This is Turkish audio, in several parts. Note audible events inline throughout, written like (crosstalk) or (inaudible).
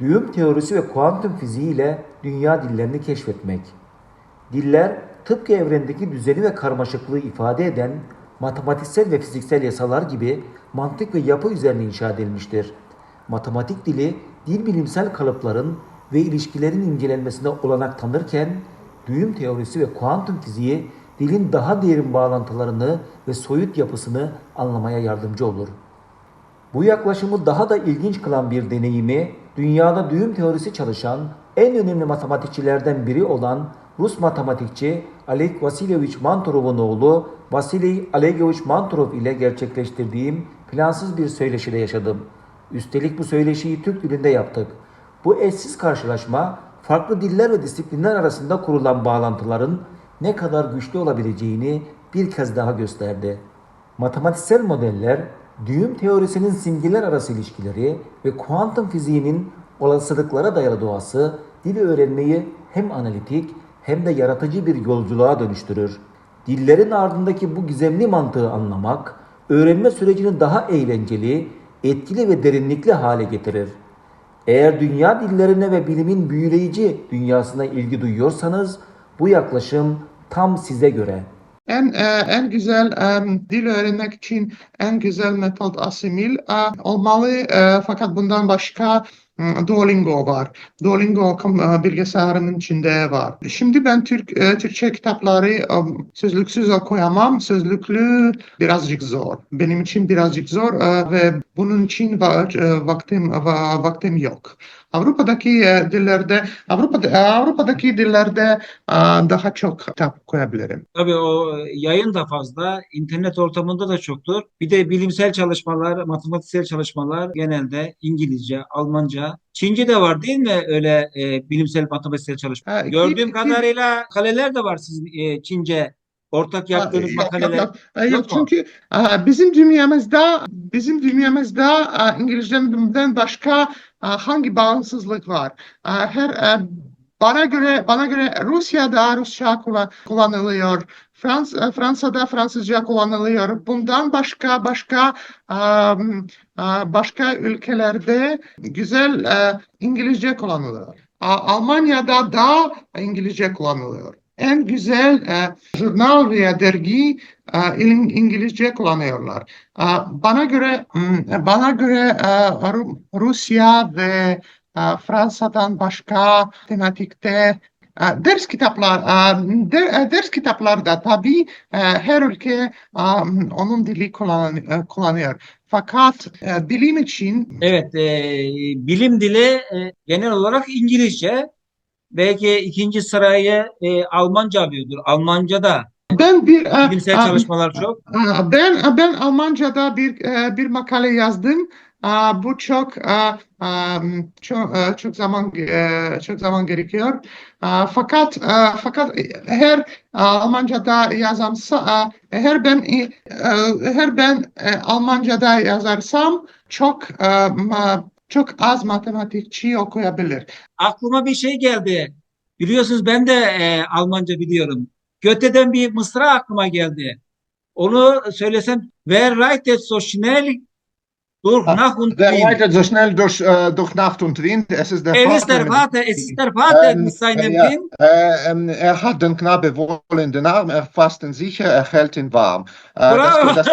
düğüm teorisi ve kuantum fiziği ile dünya dillerini keşfetmek. Diller tıpkı evrendeki düzeni ve karmaşıklığı ifade eden matematiksel ve fiziksel yasalar gibi mantık ve yapı üzerine inşa edilmiştir. Matematik dili dil bilimsel kalıpların ve ilişkilerin incelenmesine olanak tanırken düğüm teorisi ve kuantum fiziği dilin daha derin bağlantılarını ve soyut yapısını anlamaya yardımcı olur. Bu yaklaşımı daha da ilginç kılan bir deneyimi, dünyada düğüm teorisi çalışan en önemli matematikçilerden biri olan Rus matematikçi Oleg Vasilyevich Mantorov'un oğlu Vasily Olegovich Mantorov ile gerçekleştirdiğim plansız bir söyleşide yaşadım. Üstelik bu söyleşiyi Türk dilinde yaptık. Bu eşsiz karşılaşma farklı diller ve disiplinler arasında kurulan bağlantıların ne kadar güçlü olabileceğini bir kez daha gösterdi. Matematiksel modeller, düğüm teorisinin simgeler arası ilişkileri ve kuantum fiziğinin olasılıklara dayalı doğası dili öğrenmeyi hem analitik hem de yaratıcı bir yolculuğa dönüştürür. Dillerin ardındaki bu gizemli mantığı anlamak, öğrenme sürecini daha eğlenceli, etkili ve derinlikli hale getirir. Eğer dünya dillerine ve bilimin büyüleyici dünyasına ilgi duyuyorsanız bu yaklaşım tam size göre. En e, en güzel em, dil öğrenmek için en güzel metot asimil e, olmalı. E, fakat bundan başka Duolingo var. Duolingo e, bilgisayarımın içinde var. Şimdi ben Türk e, Türkçe kitapları e, sözlüksüz okuyamam. Sözlüklü birazcık zor. Benim için birazcık zor e, ve bunun için e, vaktim va- vaktim yok. Avrupa'daki e, dillerde Avrupa'da e, Avrupa'daki dillerde e, daha çok kitap koyabilirim. Tabii o yayın da fazla, internet ortamında da çoktur. Bir de bilimsel çalışmalar, matematiksel çalışmalar genelde İngilizce, Almanca, Çince de var değil mi öyle e, bilimsel matematiksel çalışma? Ha, Gördüğüm ki- kadarıyla makaleler de var sizin e, Çince ortak yaptığınız makaleler. yok, yok. Yok, çünkü e, bizim dünyamızda bizim dünyamızda e, İngilizceden başka e, hangi bağımsızlık var? E, Her e, bana göre bana göre Rusya'da Rusça kullan- kullanılıyor. Frans, e, Fransa'da Fransızca kullanılıyor. Bundan başka başka e, başka ülkelerde güzel İngilizce kullanılıyor. Almanya'da da İngilizce kullanılıyor. En güzel e, jurnal veya dergi e, İng- İngilizce kullanıyorlar. E, Bana göre bana göre e, Ru- Rusya ve e, Fransa'dan başka tematikte e, ders kitaplar e, e, ders kitaplarda tabii e, her ülke onun dili kullan- kullanıyor. Fakat bilim için Evet, bilim dili genel olarak İngilizce. Belki ikinci sırayı e, Almanca alıyordur. Almanca'da ben bir e, bilimsel e, çalışmalar çok. Aa, Ben ben Almanca'da bir e, bir makale yazdım. Bu çok e, çok e, çok zaman e, çok zaman gerekiyor. Fakat e, fakat her e, Almanca'da yazamsa e, her ben e, her ben e, Almanca'da yazarsam çok e, çok az matematikçi okuyabilir. Aklıma bir şey geldi. Biliyorsunuz ben de e, Almanca biliyorum. Goethe'den bir mısra aklıma geldi. Onu söylesem Wer reitet so schnell durch Nacht und Der Wind? reitet so schnell durch, äh, durch Nacht und Wind. Es ist der Er ist der mit- Vater, es ist der Vater Ähm, mit seinem ja, Kind. äh, ähm, er hat den Knabe wohl in den Arm, er fasst ihn sicher, er hält ihn warm. Äh. Das, das,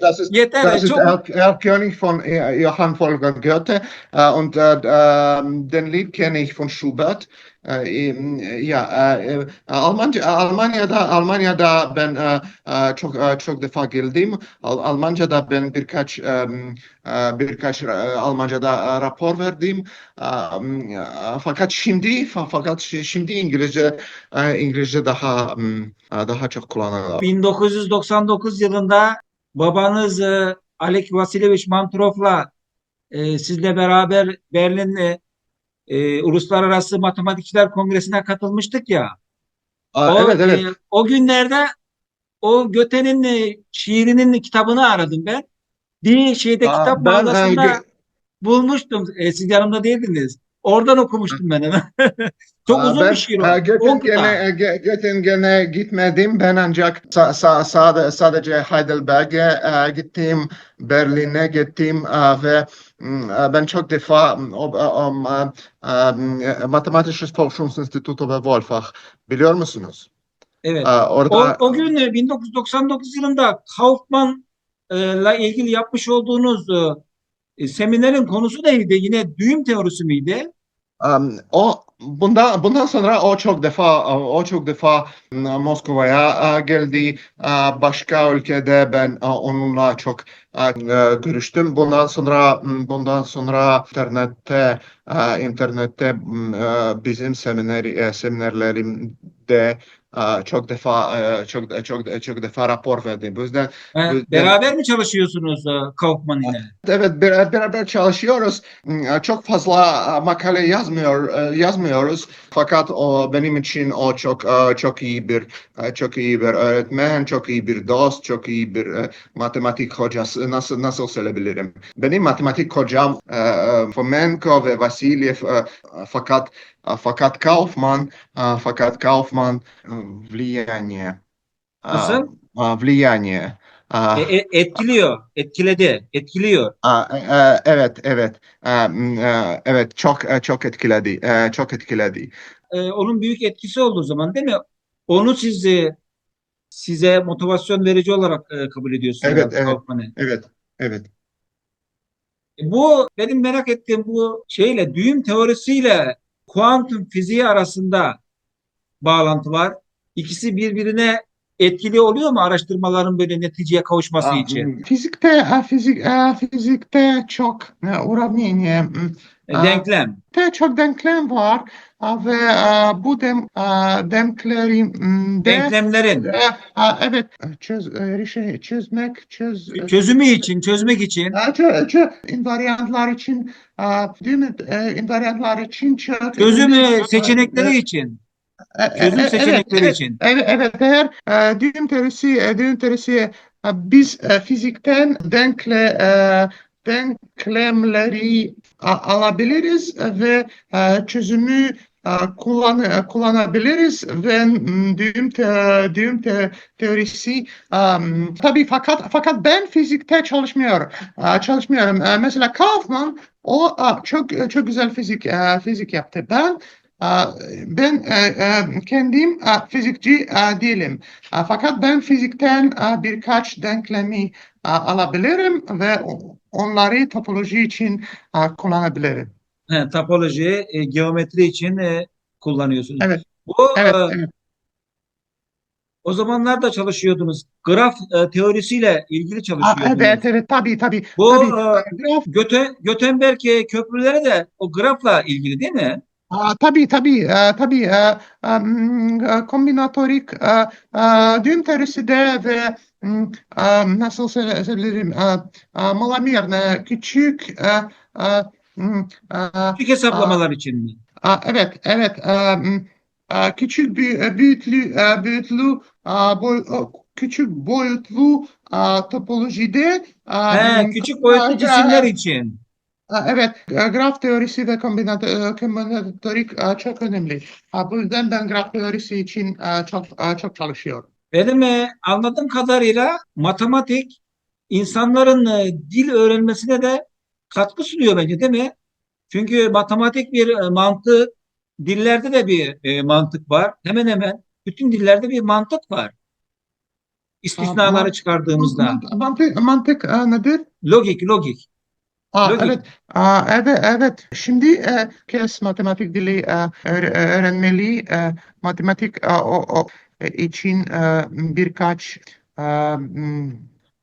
das ist, das ist çok er, Erlkönig von äh, Johann Wolfgang Goethe äh, und äh, ähm, den Lied kenne ich von Schubert. Äh, ähm, ja, äh, Almanca, Almanya'da Almanya'da ben çok çok defa geldim. Al Almanca'da ben birkaç birkaç Almanca'da rapor verdim. Fakat şimdi fa- fakat şi- şimdi İngilizce İngilizce daha daha çok kullanılıyor. 1999 yılında babanız e, Alek Vasilyevich Manturov'la e, sizle beraber Berlin e, Uluslararası Matematikçiler Kongresi'ne katılmıştık ya. Aa, O, evet evet. e, o günlerde o Göte'nin e, şiirinin kitabını aradım ben. Bir şeyde Aa, kitap e, mağazasında bulmuştum. E, siz yanımda değildiniz. Oradan okumuştum ben onu. (laughs) Çok Aa, uzun ben, bir şiir o. e, On kıta. Göttingen'e Gö- Göttingen'e gitmedim. Ben ancak sa sa sade- sadece Heidelberg'e e, gittim, Berlin'e gittim e, ve e, ben çok defa m, o, o, m, e, e, Mathematisches Forschungsinstitut Oberwolfach biliyor musunuz? Evet. E, O, orada o gün e, 1999 yılında Kaufman'la ilgili yapmış olduğunuz e, seminerin konusu neydi? Yine düğüm teorisi miydi? Um, o bundan bundan sonra o çok defa o çok defa m, Moskova'ya e, geldi. Başka ülkede ben e, onunla çok görüştüm. Bundan sonra bundan sonra internette internette bizim seminer e, seminerlerimde çok defa e, çok çok çok defa rapor verdim. Bu yüzden E, Bu- beraber mi çalışıyorsunuz e, Kaufman ile? Evet, ber- beraber çalışıyoruz. Hmm, Çok fazla e, makale yazmıyor, e, yazmıyoruz. Fakat o benim için o çok e, çok iyi bir e, çok iyi bir öğretmen, çok iyi bir dost, çok iyi bir e, matematik hocası. Nasıl nasıl söyleyebilirim? Benim matematik hocam e, e, Fomenko ve Vasilyev e, fakat e, fakat Kaufman e, fakat Kaufman e, влияние. e, Nasıl? e, влияние. E, E, e, etkiliyor, etkiledi, etkiliyor. Aa, e, e, evet, evet, E, m, e, evet, çok e, çok etkiledi, e, çok etkiledi. E, onun büyük etkisi olduğu zaman değil mi? Onu sizi size motivasyon verici olarak e, kabul ediyorsunuz Evet, evet. Kaufman'ı. Evet, evet. E, Bu benim merak ettiğim bu şeyle düğüm teorisiyle kuantum fiziği arasında bağlantı var. İkisi birbirine etkili oluyor mu araştırmaların böyle neticeye kavuşması Aa, için? Fizikte, e, fizik, e, fizikte çok e, m, E, denklem. de çok denklem var. E, ve e, bu dem, e, denklerin m, de Denklemlerin. e, e, evet. Çöz, e, çözmek, çöz, çözümü için, çözmek için. E, çö, çö, invariantlar için, e, değil mi? E, invariantlar için çö, çözüm seçenekleri için, E, e, çözüm evet, seçenekleri evet. için. Evet, evet eğer e, düğüm teorisi, e, düğüm teorisi e, biz e, fizikten denkle e, denklemleri alabiliriz ve e, çözümü e, kullan e, kullanabiliriz ve düğüm te, düğüm te, teorisi um, tabii fakat fakat ben fizikte çalışmıyorum. E, çalışmıyorum. E, mesela Kaufman o e, çok çok güzel fizik e, fizik yaptı. Ben e, ben e, e, kendim fizikçi değilim. Fakat ben fizikten birkaç denklemi alabilirim ve onları topoloji için kullanabilirim. He, topoloji, e, geometri için e, kullanıyorsunuz. Evet. Bu Evet, e, evet. o zamanlarda çalışıyordunuz. Graf e, teorisiyle ilgili Aa, çalışıyordunuz. evet, evet, tabii, tabii. Bu tabii. e, Graf, Göte, Göteborg e, köprüleri de o grafla ilgili değil mi? Aa, tabii, tabii, e, tabii. e, e, kombinatorik e, e, düğüm teorisi de ve e, nasıl söyle- söylerim, e, küçük e, e, e, Küçük hesaplamalar için mi? Evet, evet. E, küçük bir e, büyüklü, e, büyüklü, e, boy, küçük boyutlu e, topolojide e, He, küçük boyutlu e, cisimler için. Evet, e, graf teorisi ve e, kombinatorik e, çok önemli. Bu yüzden ben graf teorisi için çok çok çalışıyorum. Benim anladığım kadarıyla matematik insanların dil öğrenmesine de katkı sunuyor bence değil mi? Çünkü matematik bir mantık, dillerde de bir mantık var. Hemen hemen bütün dillerde bir mantık var. İstisnaları çıkardığımızda. Mant- Mantık, mantık nedir? Logik, logik. Aa, Logik. evet, Aa, evet, evet. Şimdi e, kes matematik dili e, öğre- öğrenmeli. E, matematik e, o, o e, için e, birkaç e, m,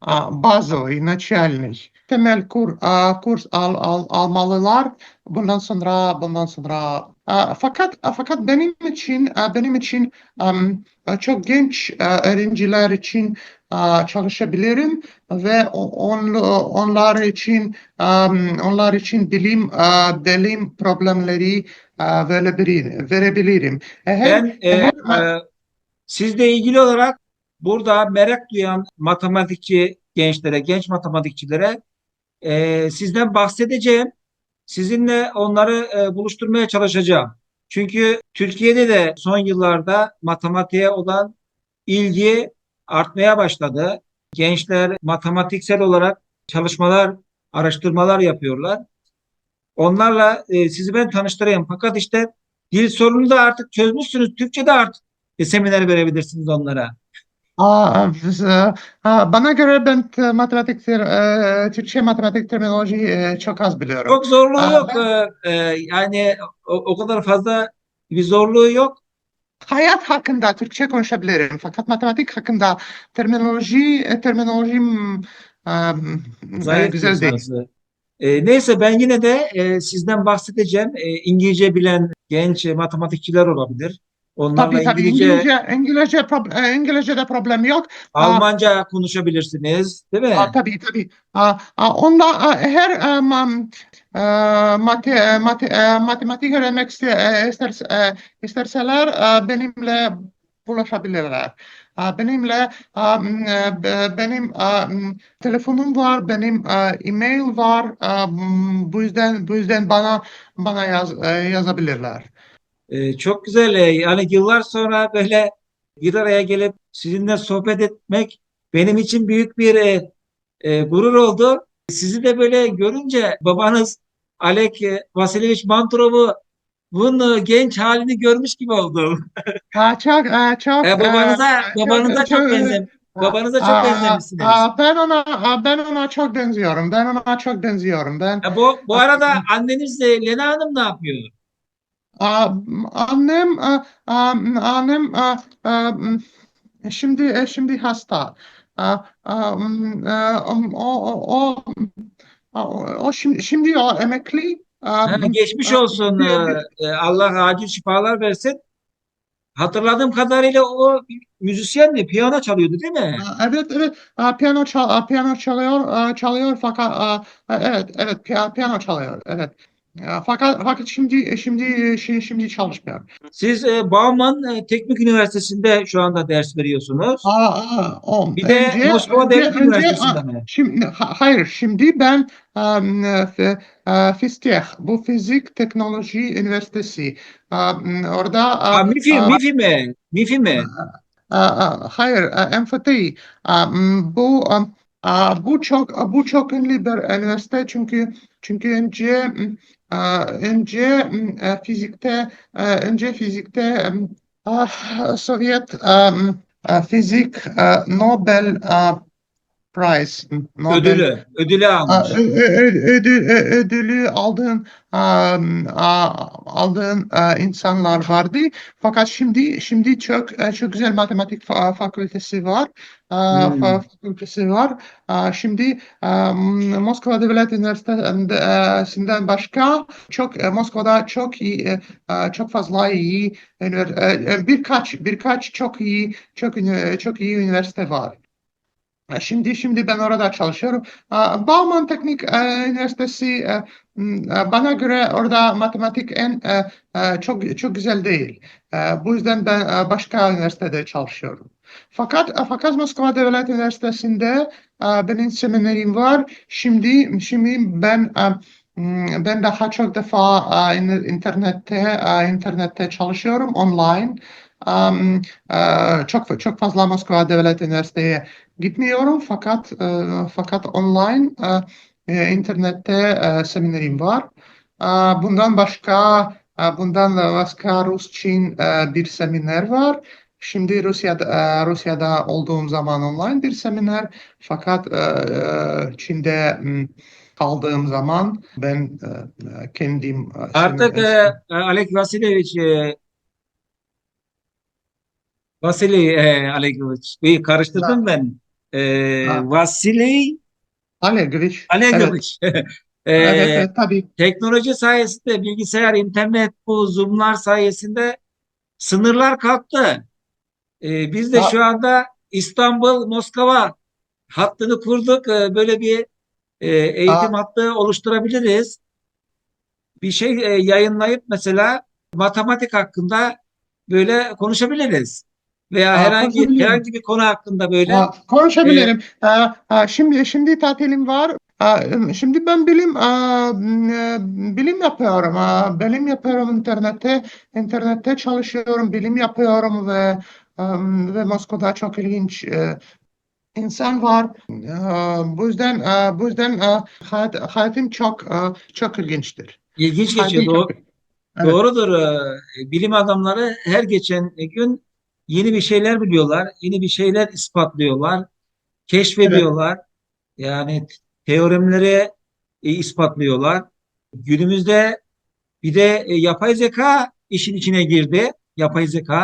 a, bazı, начальный, temel kur, a, kurs al, al, almalılar. Bundan sonra, bundan sonra. A, fakat, a, fakat benim için, a, benim için am, a, çok genç a, öğrenciler için a, çalışabilirim ve on, onlar için onlar için bilim bilim problemleri verebilirim. verebilirim. Eğer, Ben e, eğer- e, sizle ilgili olarak burada merak duyan matematikçi gençlere, genç matematikçilere e, sizden bahsedeceğim. Sizinle onları e, buluşturmaya çalışacağım. Çünkü Türkiye'de de son yıllarda matematiğe olan ilgi artmaya başladı. Gençler matematiksel olarak çalışmalar araştırmalar yapıyorlar. Onlarla e, sizi ben tanıştırayım. Fakat işte dil sorununu da artık çözmüşsünüz. Türkçe'de artık e, seminer verebilirsiniz onlara. Aa, e, bana göre ben matematik, e, Türkçe matematik terminoloji e, çok az biliyorum. Çok zorluğu Aa, yok. E, yani o, o kadar fazla bir zorluğu yok. Hayat hakkında Türkçe konuşabilirim fakat matematik hakkında terminoloji e, terminolojim e, e, güzel değil. E, neyse ben yine de e, sizden bahsedeceğim. E, İngilizce bilen genç e, matematikçiler olabilir. Onlarla Tabii tabii İngilizce, İngilizce İngilizce prob- e, İngilizce'de problem yok. Almanca konuşabilirsiniz, değil mi? Aa, tabii tabii. Aa, aa, onda aa, her e, ma- e, mate, mate, e, matematik öğrenmek iste- isterse- e, isterseler e, benimle bulaşabilirler. Aa, Benimle aa, be- benim aa, m, telefonum var, benim aa, e-mail var. Aa, m, Bu yüzden bu yüzden bana bana yaz, yazabilirler. E, çok güzel. E, yani yıllar sonra böyle bir araya gelip sizinle sohbet etmek benim için büyük bir e, e, gurur oldu. Sizi de böyle görünce babanız Alek e, Vasilyevich Manturov'u bunun e, genç halini görmüş gibi oldum. (laughs) Aa, çok e, çok E, babanıza e, babanıza çok benzem babanıza çok Aa, benzemişsiniz. aa, ben ona aa, ben ona çok benziyorum. Ben ona çok benziyorum. Ben E, bu bu arada anneniz de Lena Hanım ne yapıyor? Annem annem şimdi e, şimdi hasta. O o o şimdi şimdi o emekli. Ha, geçmiş olsun. E, e, Allah acil şifalar versin. Hatırladığım kadarıyla o müzisyendi, piyano çalıyordu değil mi? Evet evet piyano çal piyano çalıyor çalıyor fakat evet evet piya- piyano çalıyor evet Fakat fakat şimdi şimdi şimdi, şimdi çalışmıyor. Siz e, Bauman e, Teknik Üniversitesi'nde şu anda ders veriyorsunuz. Aa, aa, o, Bir de önce- Moskova Devlet Üniversitesi'nde mi? Şimdi ha- hayır şimdi ben um, e, FİSTEH bu Fizik Teknoloji Üniversitesi orada aa, MIFI, aa, MIFI mi? MIFI mi? Hayır, MFTI. M, bu am, aa, bu çok bu çok ünlü bir üniversite çünkü çünkü önce önce fizikte önce fizikte ah, Sovyet fizik Nobel Prize Nobel Ödülü, ödülü almış. ö- ödül, ö- ödülü aldığın a- aldığın e, insanlar vardı. Fakat şimdi şimdi çok e, çok güzel matematik fa- fakültesi var. Aa, Hmm. fa- fakültesi var. Şimdi Moskova Devlet Üniversitesi'nden başka çok e, Moskova'da çok iyi e, e, çok fazla iyi e, e, birkaç birkaç çok iyi çok çok iyi üniversite var. E, Şimdi şimdi ben orada çalışıyorum. Aa, Bauman Teknik e, Üniversitesi e, e, bana göre orada matematik en e, e, çok çok güzel değil. E, Bu yüzden ben e, başka üniversitede çalışıyorum. Fakat e, fakat Moskova Devlet Üniversitesi'nde e, benim seminerim var. Şimdi şimdi ben e, ben daha çok defa e, in- internette e, internette çalışıyorum online. Um, e, çok çok fazla Moskova Devlet Üniversitesi'ye Gitmiyorum fakat e, fakat online e, internette e, seminerim var. E, bundan başka e, bundan başka Rus-Çin e, bir seminer var. Şimdi Rusya'da Rusya'da olduğum zaman online bir seminer fakat Çin'de kaldığım zaman ben kendim Artık seminer- Alek Vasilyevich Vasily e, Alegovich. Bir karıştırdım ben. E, Ha. Vasily Alegovich. Alegovich. (laughs) E, Evet, evet, tabii. teknoloji sayesinde bilgisayar, internet, bu Zoom'lar sayesinde sınırlar kalktı. E, biz de Ha. şu anda İstanbul, Moskova hattını kurduk. E, böyle bir e, eğitim hattı oluşturabiliriz. Bir şey e, yayınlayıp mesela matematik hakkında böyle konuşabiliriz. Veya Aa, herhangi herhangi bir konu hakkında böyle Aa, konuşabilirim. Aa, aa, şimdi şimdi tatilim var. Aa, şimdi ben bilim aa, m, bilim yapıyorum. Aa, bilim yapıyorum internette. İnternette çalışıyorum, bilim yapıyorum ve ve Moskova'da çok ilginç e, insan var. E, bu yüzden e, bu yüzden e, hayat, hayatım çok e, çok ilginçtir. İlginç Hayatım geçiyor. çok- Doğru, Evet. Doğrudur. Ee, Bilim adamları her geçen gün yeni bir şeyler biliyorlar, yeni bir şeyler ispatlıyorlar, keşfediyorlar. Yani teoremleri e, ispatlıyorlar. Günümüzde bir de e, yapay zeka işin içine girdi. Yapay zeka